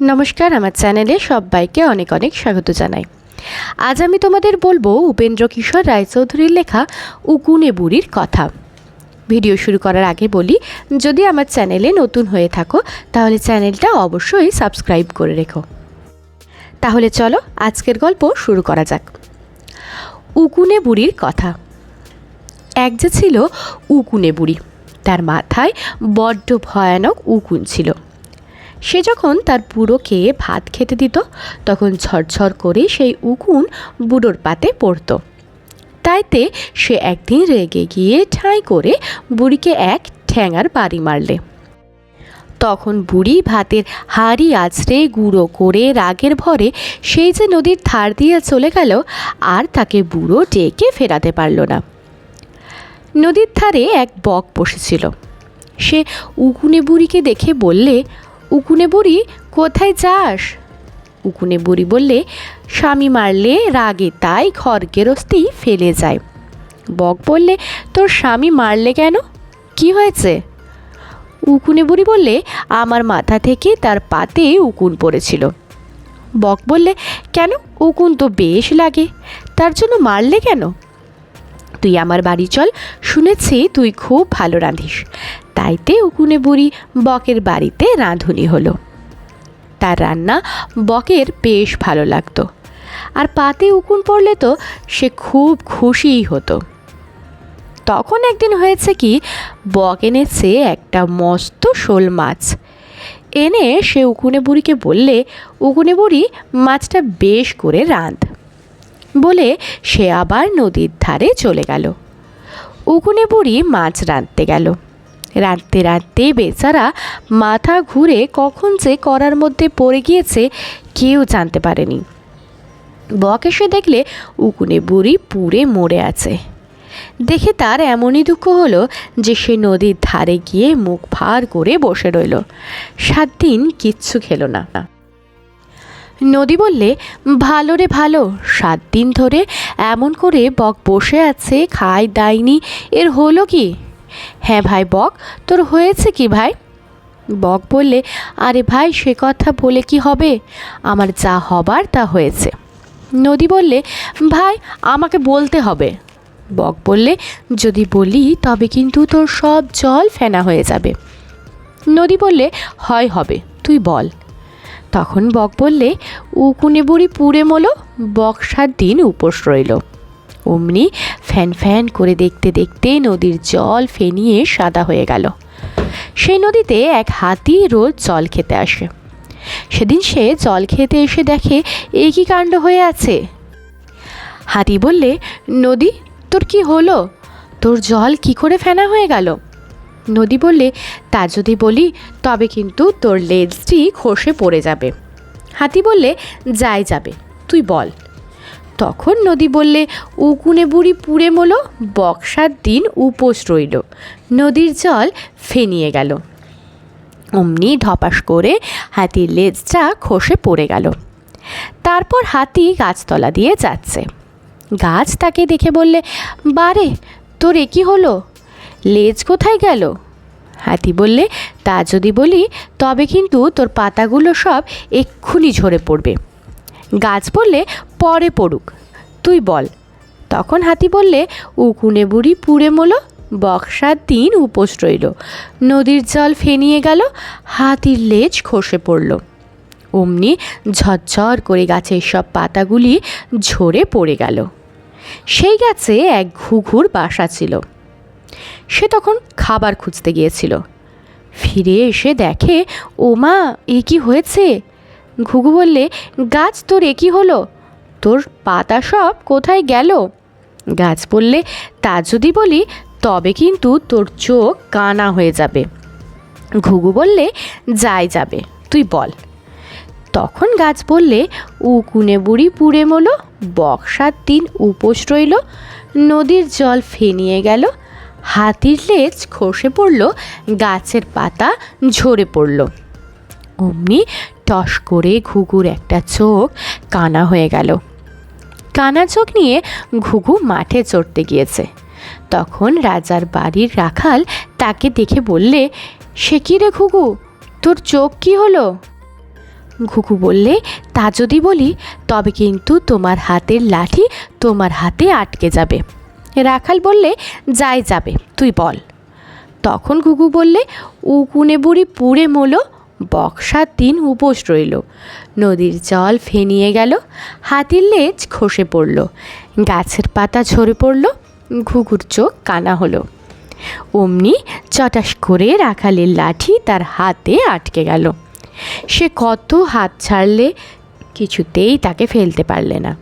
নমস্কার, আমার চ্যানেলে সবাইকে অনেক অনেক স্বাগত জানাই। আজ আমি তোমাদের বলব উপেন্দ্র কিশোর রায়চৌধুরীর লেখা উকুনে বুড়ির কথা। ভিডিও শুরু করার আগে বলি, যদি আমার চ্যানেলে নতুন হয়ে থাকো, তাহলে চ্যানেলটা অবশ্যই সাবস্ক্রাইব করে রেখো। তাহলে চলো আজকের গল্প শুরু করা যাক। উকুনে বুড়ির কথা। এক যে ছিল উকুনে বুড়ি তার মাথায় বড্ড ভয়ানক উকুন ছিল। সে যখন তার বুড়োকে ভাত খেতে দিত, তখন ঝরঝর করে সেই উকুন বুড়োর পাতে পড়ত। তাইতে সে একদিন রেগে গিয়ে ঠাঁই করে বুড়িকে এক ঠ্যাঙার বাড়ি মারলে। তখন বুড়ি ভাতের হাড়ি আছড়ে গুঁড়ো করে রাগের ভরে সেই যে নদীর ধার দিয়ে চলে গেল, আর তাকে বুড়ো ডেকে ফেরাতে পারল না। নদীর ধারে এক বক বসেছিল। সে উকুনে বুড়িকে দেখে বললে উকুনে বুড়ি, কোথায় যাস? উকুনে বুড়ি বললে, স্বামী মারলে রাগে তাই ঘর গেরস্তি ফেলে যায়। বক বললে, তোর স্বামী মারলে কেন? কি হয়েছে? উকুনে বুড়ি বললে, আমার মাথা থেকে তার পাতে উকুন পড়েছিল। বক বললে, কেন? উকুন তো বেশ লাগে, তার জন্য মারলে কেন? তুই আমার বাড়ি চল, শুনেছি তুই খুব ভালো রাঁধিস। তাইতে উকুনে বুড়ি বকের বাড়িতে রাঁধুনি হলো। তার রান্না বকের বেশ ভালো লাগতো। আর পাতে উকুন পড়লে তো সে খুব খুশিই হতো। তখন একদিন হয়েছে কি, বক এনেছে একটা মস্ত শোল মাছ। এনে সে উকুনে বুড়িকে বললে, উকুনে বুড়ি, মাছটা বেশ করে রাঁধ। বলে সে আবার নদীর ধারে চলে গেল। উকুনে বুড়ি মাছ রাঁধতে গেল। রাঁধতে রাঁধতে বেচারা মাথা ঘুরে কখন যে করার মধ্যে পড়ে গিয়েছে কেউ জানতে পারেনি। বক এসে দেখলে উকুনে বুড়ি পুড়ে মরে আছে। দেখে তার এমনই দুঃখ হলো যে সে নদীর ধারে গিয়ে মুখ ভার করে বসে রইল। সাত দিন কিচ্ছু খেলো না। নদী বললে, ভালো রে ভালো, সাত দিন ধরে এমন করে বক বসে আছে, খায়, দায়নি, এর হলো কি? হ্যাঁ ভাই, বক। তোর হয়েছে কি ভাই? বক বললে, আরে ভাই, সে কথা বলে কি হবে? আমার যা হবার তা হয়েছে। নদী বললে, ভাই, আমাকে বলতে হবে। বক বললে, যদি বলি, তবে কিন্তু তোর সব জল ফেনা হয়ে যাবে। নদী বললে, হয় হবে, তুই বল। তখন বক বললে উকুনে বুড়ি পুড়ে মলো, বক সাত দিন উপোস রইল। অমনি ফ্যান ফ্যান করে দেখতে দেখতে নদীর জল ফেনিয়ে সাদা হয়ে গেল। সেই নদীতে এক হাতি রোজ জল খেতে আসে। সেদিন সে জল খেতে এসে দেখে এই কি কাণ্ড হয়ে আছে? হাতি বললে, নদী, তোর কি হলো? তোর জল কি করে ফেনা হয়ে গেল? নদী বললে, তা যদি বলি, তবে কিন্তু তোর লেজটি খসে পড়ে যাবে। হাতি বললে, যাই যাবে, তুই বল। তখন নদী বললে, উকুনে বুড়ি পুড়ে মলো, বক্সার দিন উপোস রইল। নদীর জল ফেনিয়ে গেল। অমনি ধপাস করে হাতির লেজটা খসে পড়ে গেল। তারপর হাতি গাছতলা দিয়ে যাচ্ছে। গাছ তাকে দেখে বললে, বারে, তোর এ কি হলো? লেজ কোথায় গেল? হাতি বললে, তা যদি বলি, তবে কিন্তু তোর পাতাগুলো সব এক্ষুনি ঝরে পড়বে। গাছ পড়লে পরে পড়ুক। তুই বল। তখন হাতি বললে, উকুনে বুড়ি পুড়ে মলো, বক্সার দিন উপোস রইল। নদীর জল ফেনিয়ে গেল, হাতির লেজ খসে পড়ল। অমনি ঝরঝর করে গাছের সব পাতাগুলি ঝরে পড়ে গেল। সেই গাছে এক ঘুঘুর বাসা ছিল। সে তখন খাবার খুঁজতে গিয়েছিল। ফিরে এসে দেখে ও মা এ কি হয়েছে? ঘুঘু বললে, গাছ তোর একই হলো? তোর পাতা সব কোথায় গেল? গাছ বললে, তা যদি বলি, তবে কিন্তু তোর চোখ কানা হয়ে যাবে। ঘুঘু বললে, যাই যাবে, তুই বল। তখন গাছ বললে, উকুনে বুড়ি পুড়ে মলো, বক্সার দিন উপোস রইল, নদীর জল ফেনিয়ে গেল, হাতির লেজ খসে পড়ল, গাছের পাতা ঝরে পড়ল। অমনি টস করে ঘুঘুর একটা চোখ কানা হয়ে গেল। কানা চোখ নিয়ে ঘুঘু মাঠে চড়তে গিয়েছে। তখন রাজার বাড়ির রাখাল তাকে দেখে বললে, সে কি রে ঘুঘু? তোর চোখ কি হলো? ঘুঘু বললে, তা যদি বলি, তবে কিন্তু তোমার হাতের লাঠি তোমার হাতে আটকে যাবে। রাখাল বললে, যাই যাবে, তুই বল। তখন ঘুঘু বললে উকুনে বুড়ি পুড়ে মোলো বক্সার দিন উপোস রইল। নদীর জল ফেনিয়ে গেল, হাতির লেজ খসে পড়ল। গাছের পাতা ঝরে পড়ল, ঘুঘুর চোখ কানা হলো। অমনি চটাস করে রাখালের লাঠি তার হাতে আটকে গেল। সে কত হাত ছাড়লে কিছুতেই তাকে ফেলতে পারলে না।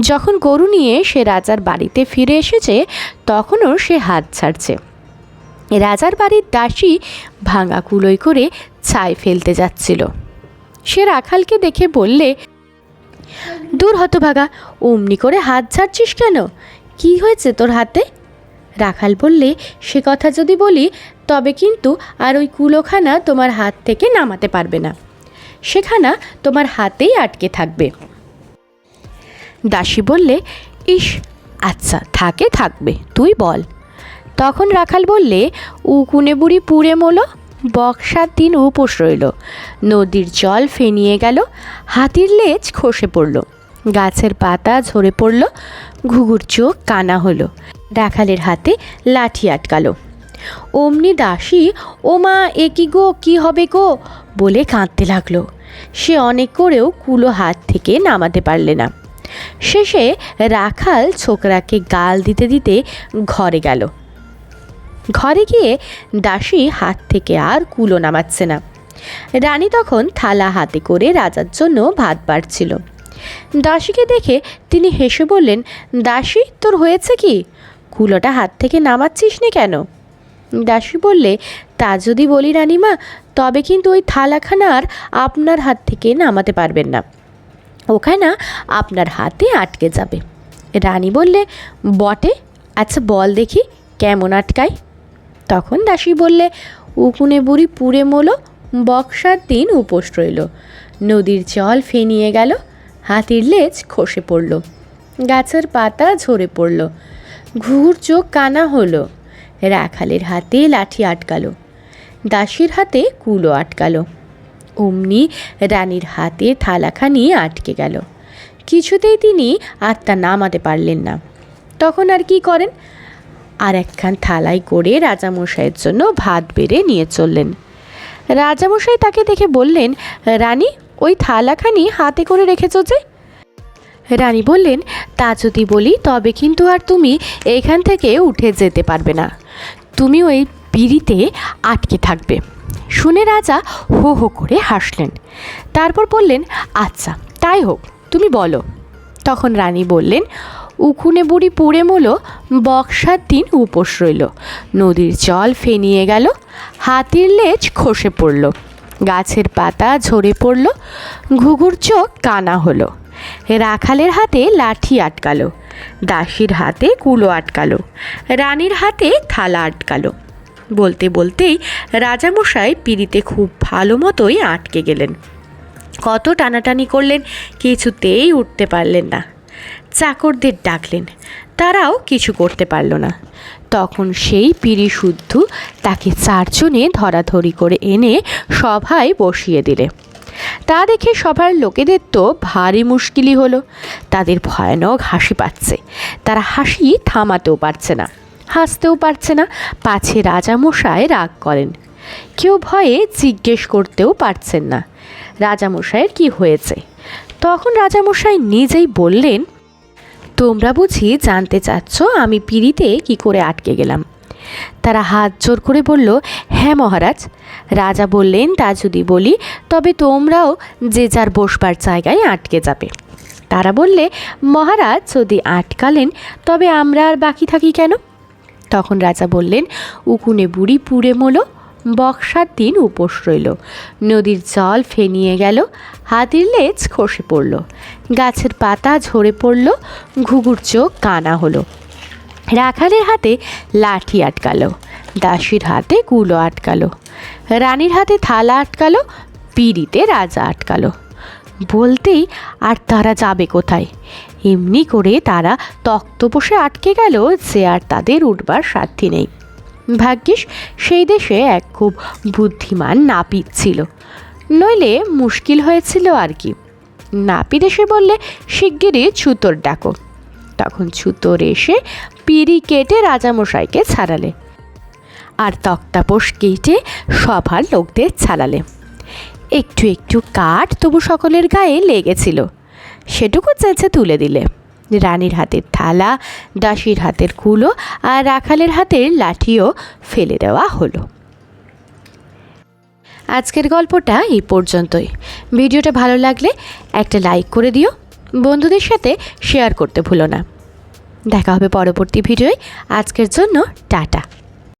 যখন গরু নিয়ে সে রাজার বাড়িতে ফিরে এসেছে, তখনও সে হাত ছাড়ছে। রাজার বাড়ির দাসী ভাঙা কুলোই করে ছাই ফেলতে যাচ্ছিল। সে রাখালকে দেখে বললে, দূর হতভাগা, অমনি করে হাত ছাড়ছিস কেন? কি হয়েছে তোর হাতে? রাখাল বললে, সে কথা যদি বলি, তবে কিন্তু আর ওই কুলোখানা তোমার হাত থেকে নামাতে পারবে না। সেখানা তোমার হাতেই আটকে থাকবে। দাসী বললে, ইস আচ্ছা থাকে, থাকবে, তুই বল। তখন রাখাল বললে উকুনে বুড়ি পুড়ে মোলো, বক্সার দিন উপোস রইল। নদীর জল ফেনিয়ে গেল, হাতির লেজ খসে পড়ল। গাছের পাতা ঝরে পড়ল, ঘুঘুর চোখ কানা হলো। রাখালের হাতে লাঠি আটকালো। অমনি দাসী, ও মা, এ কি গো, কি হবে গো? বলে কাঁদতে লাগল। সে অনেক করেও কুলো হাত থেকে নামাতে পারলে না। শেষে রাখাল ছোকরাকে গাল দিতে দিতে ঘরে গেল। ঘরে গিয়ে দাসী হাত থেকে আর কুলো নামাচ্ছে না। রানী তখন থালা হাতে করে রাজার জন্য ভাত বাড়ছিল। দাসীকে দেখে তিনি হেসে বললেন, দাসী, তোর হয়েছে কি? কুলোটা হাত থেকে নামাচ্ছিস নি কেন? দাসী বললে, তা যদি বলি রানীমা, তবে কিন্তু ওই থালাখানা আর আপনার হাত থেকে নামাতে পারবেন না। ওখানা আপনার হাতে আটকে যাবে। রানী বললে, বটে? আচ্ছা বল দেখি, কেমন আটকায়? তখন দাসী বললে, উকুনে বুড়ি পুড়ে মোলো, বক্সার দিন উপোস রইল। নদীর জল ফেনিয়ে গেল, হাতির লেজ খসে পড়ল, গাছের পাতা ঝরে পড়ল, ঘুঘুর চোখ কানা হলো, রাখালের হাতে লাঠি আটকালো, দাসীর হাতে কুলো আটকালো, অমনি রানীর হাতে থালাখানি আটকে গেল। কিছুতেই তিনি আত্মা নামাতে পারলেন না। তখন আর কি করেন? আর একখান থালায় করে রাজামশাইয়ের জন্য ভাত বেড়ে নিয়ে চললেন। রাজামশাই তাকে দেখে বললেন, রানী, ওই থালাখানি হাতে করে রেখেছ যে? রানী বললেন, তা যদি বলি, তবে কিন্তু আর তুমি এখান থেকে উঠে যেতে পারবে না। তুমি ওই পিড়িতে আটকে থাকবে। শুনে রাজা হো হো করে হাসলেন। তারপর বললেন আচ্ছা তাই হোক, তুমি বলো। তখন রানী বললেন উকুনে বুড়ি পুড়ে মোলো বক্সার দিন উপোস রইল। নদীর জল ফেনিয়ে গেল, হাতির লেজ খসে পড়ল, গাছের পাতা ঝরে পড়ল, ঘুঘুর চোখ কানা হলো। রাখালের হাতে লাঠি আটকালো, দাসীর হাতে কুলো আটকালো, রানীর হাতে থালা আটকালো। বলতে বলতেই রাজামশাই পিড়িতে খুব ভালো মতোই আটকে গেলেন। কত টানাটানি করলেন, কিছুতেই উঠতে পারলেন না। চাকরদের ডাকলেন। তারাও কিছু করতে পারল না। তখন সেই পিড়ি শুদ্ধ তাকে চারজনে ধরাধরি করে এনে সভায় বসিয়ে দিলে। তা দেখে সবার লোকেদের তো ভারী মুশকিলই হলো। তাদের ভয়ানক হাসি পাচ্ছে। তারা হাসি থামাতেও পারছে না, হাসতেও পারছে না, পাছে রাজামশাই রাগ করেন। কেউ ভয়ে জিজ্ঞেস করতেও পারছেন না রাজামশাইয়ের কি হয়েছে? তখন রাজামশাই নিজেই বললেন তোমরা বুঝি জানতে চাচ্ছ আমি পিড়িতে কি করে আটকে গেলাম। তারা হাত জোর করে বলল হ্যাঁ মহারাজ। রাজা বললেন, তা যদি বলি, তবে তোমরাও যে যার বসবার জায়গায় আটকে যাবে। তারা বললে, মহারাজ, যদি আটকালেন, তবে আমরা আর বাকি থাকি কেন? তখন রাজা বললেন, উকুনে বুড়ি পুড়ে মোলো বক্সার দিন উপোস রইল। নদীর জল ফেনিয়ে গেল, হাতির লেজ খসে পড়ল। গাছের পাতা ঝরে পড়ল, ঘুঘুর চোখ কানা হলো। রাখালের হাতে লাঠি আটকালো, দাসীর হাতে কুলো আটকালো। রানীর হাতে থালা আটকালো, পিড়িতে রাজা আটকালো। বলতেই আর তারা যাবে কোথায়? এমনি করে তারা তক্ত বসে আটকে গেল যে আর তাদের উঠবার সাধ্যি নেই। ভাগ্যিস সেই দেশে এক খুব বুদ্ধিমান নাপিত ছিল। নইলে মুশকিল হয়েছিল আর কি। নাপিত এসে বললে, শিগগিরই ছুতোর ডাকো। তখন ছুতোর এসে পিড়ি কেটে রাজামশাইকে ছাড়ালে। আর তক্তাপোষ কেটে সভার লোকদের ছাড়ালে। একটু একটু কাঠ তবু সকলের গায়ে লেগেছিল। সেটুকু চেঁচে তুলে দিলে। রানীর হাতের থালা, দাসীর হাতের কুলো আর রাখালের হাতের লাঠিও ফেলে দেওয়া হলো। আজকের গল্পটা এই পর্যন্তই। ভিডিওটা ভালো লাগলে একটা লাইক করে দিও। বন্ধুদের সাথে শেয়ার করতে ভুলো না। দেখা হবে পরবর্তী ভিডিওয়। আজকের জন্য টাটা।